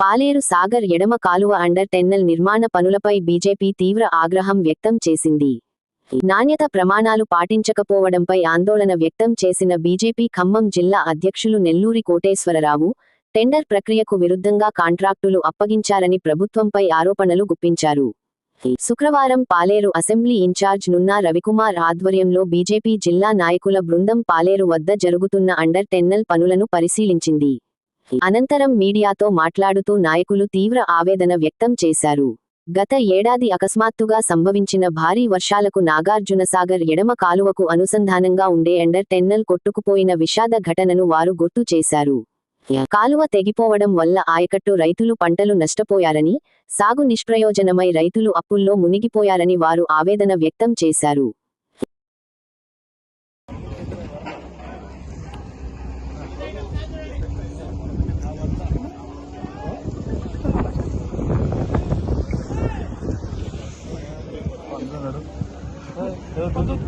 పాలేరు సాగర్ ఎడమ కాలువ under tunnel నిర్మాణ పనులపై బీజేపీ తీవ్ర ఆగ్రహం వ్యక్తం చేసింది. నాణ్యత ప్రమాణాలు పాటించకపోవడంపై ఆందోళన వ్యక్తం చేసిన బీజేపీ ఖమ్మం జిల్లా అధ్యక్షులు నెల్లూరి కోటేశ్వరరావు టెండర్ ప్రక్రియకు విరుద్ధంగా కాంట్రాక్టులు అప్పగించారని ప్రభుత్వంపై ఆరోపణలు గుప్పించారు. శుక్రవారం పాలేరు అసెంబ్లీ ఇన్ఛార్జ్ నున్నా రవికుమార్ ఆధ్వర్యంలో బీజేపీ జిల్లా నాయకుల బృందం పాలేరు వద్ద జరుగుతున్న అండర్ టెన్నెల్ పనులను పరిశీలించింది. అనంతరం మీడియాతో మాట్లాడుతూ నాయకులు తీవ్ర ఆవేదన వ్యక్తం చేశారు. గత ఏడాది అకస్మాత్తుగా సంభవించిన భారీ వర్షాలకు నాగార్జునసాగర్ ఎడమ కాలువకు అనుసంధానంగా ఉండే అండర్ టెన్నెల్ కొట్టుకుపోయిన విషాద ఘటనను వారు గుర్తు చేశారు. కాలువ తెగిపోవడం వల్ల ఆయకట్టు రైతులు పంటలు నష్టపోయారని సాగు నిష్ప్రయోజనమై రైతులు అప్పుల్లో మునిగిపోయారని వారు ఆవేదన వ్యక్తం చేశారు. sanırım. Evet, evet.